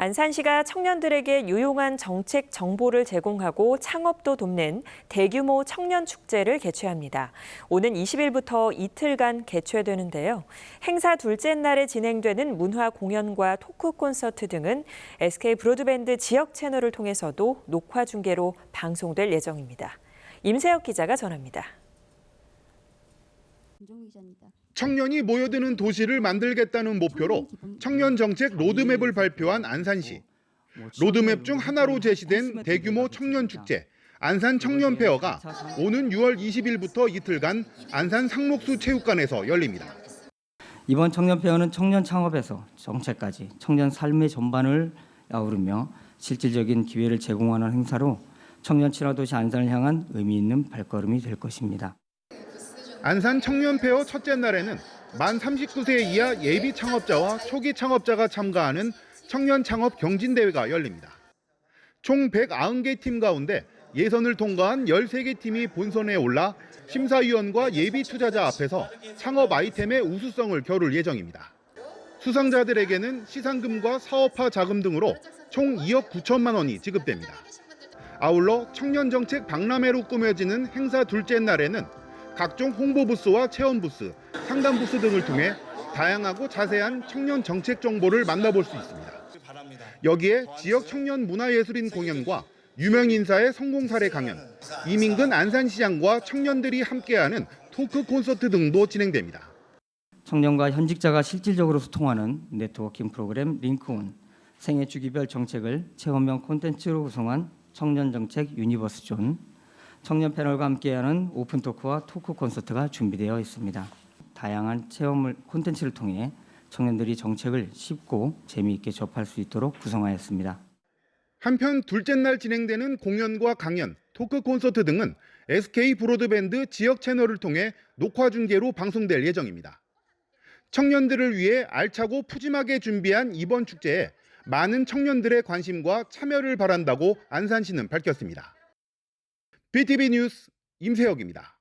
안산시가 청년들에게 유용한 정책 정보를 제공하고 창업도 돕는 대규모 청년 축제를 개최합니다. 오는 20일부터 이틀간 개최되는데요. 행사 둘째 날에 진행되는 문화 공연과 토크 콘서트 등은 SK 브로드밴드 지역 채널을 통해서도 녹화 중계로 방송될 예정입니다. 임세혁 기자가 전합니다. 청년이 모여드는 도시를 만들겠다는 목표로 청년 정책 로드맵을 발표한 안산시. 로드맵 중 하나로 제시된 대규모 청년 축제 안산 청년 페어가 오는 6월 20일부터 이틀간 안산 상록수 체육관에서 열립니다. 이번 청년 페어는 청년 창업에서 정책까지 청년 삶의 전반을 아우르며 실질적인 기회를 제공하는 행사로 청년 친화 도시 안산을 향한 의미 있는 발걸음이 될 것입니다. 안산 청년 페어 첫째 날에는 만 39세 이하 예비 창업자와 초기 창업자가 참가하는 청년 창업 경진 대회가 열립니다. 총 190개 팀 가운데 예선을 통과한 13개 팀이 본선에 올라 심사위원과 예비 투자자 앞에서 창업 아이템의 우수성을 겨룰 예정입니다. 수상자들에게는 시상금과 사업화 자금 등으로 총 2억 9천만 원이 지급됩니다. 아울러 청년 정책 박람회로 꾸며지는 행사 둘째 날에는 각종 홍보 부스와 체험 부스, 상담 부스 등을 통해 다양하고 자세한 청년 정책 정보를 만나볼 수 있습니다. 여기에 지역 청년 문화예술인 공연과 유명 인사의 성공 사례 강연, 이민근 안산시장과 청년들이 함께하는 토크 콘서트 등도 진행됩니다. 청년과 현직자가 실질적으로 소통하는 네트워킹 프로그램 링크온, 생애 주기별 정책을 체험형 콘텐츠로 구성한 청년 정책 유니버스 존, 청년 패널과 함께하는 오픈 토크와 토크 콘서트가 준비되어 있습니다. 다양한 체험을 콘텐츠를 통해 청년들이 정책을 쉽고 재미있게 접할 수 있도록 구성하였습니다. 한편 둘째 날 진행되는 공연과 강연, 토크 콘서트 등은 SK 브로드밴드 지역 채널을 통해 녹화 중계로 방송될 예정입니다. 청년들을 위해 알차고 푸짐하게 준비한 이번 축제에 많은 청년들의 관심과 참여를 바란다고 안산시는 밝혔습니다. BTV 뉴스 임세혁입니다.